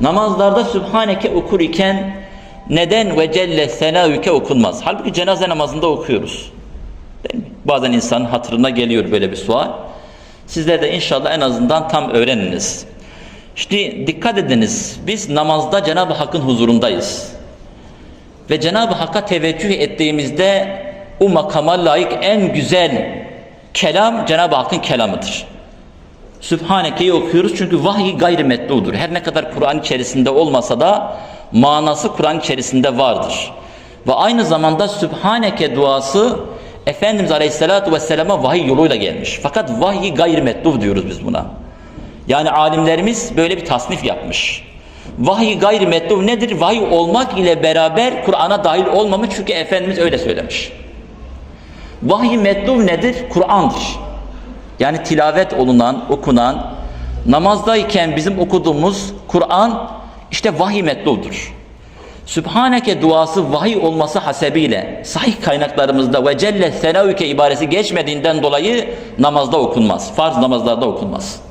Namazlarda Sübhaneke okur iken neden ve celle senavüke okunmaz? Halbuki cenaze namazında okuyoruz. Değil mi? Bazen insan hatırına geliyor böyle bir sual. Sizler de inşallah en azından tam öğreniniz. Şimdi dikkat ediniz. Biz namazda Cenab-ı Hakk'ın huzurundayız. Ve Cenab-ı Hakk'a teveccüh ettiğimizde o makama layık en güzel kelam Cenab-ı Hakk'ın kelamıdır. Sübhaneke'yi okuyoruz çünkü vahiy gayrimetludur. Her ne kadar Kur'an içerisinde olmasa da manası Kur'an içerisinde vardır. Ve aynı zamanda Sübhaneke duası Efendimiz Aleyhisselatü Vesselam'a vahiy yoluyla gelmiş. Fakat vahiy gayrimetluv diyoruz biz buna. Yani alimlerimiz böyle bir tasnif yapmış. Vahiy gayrimetluv nedir? Vahiy olmak ile beraber Kur'an'a dahil olmamış çünkü Efendimiz öyle söylemiş. Vahiy metluv nedir? Kur'an'dır. Yani tilavet olunan, okunan, namazdayken bizim okuduğumuz Kur'an işte vahiy metluldur. Sübhaneke duası vahiy olması hasebiyle sahih kaynaklarımızda ve celle senavüke ibaresi geçmediğinden dolayı namazda okunmaz. Farz namazlarda okunmaz.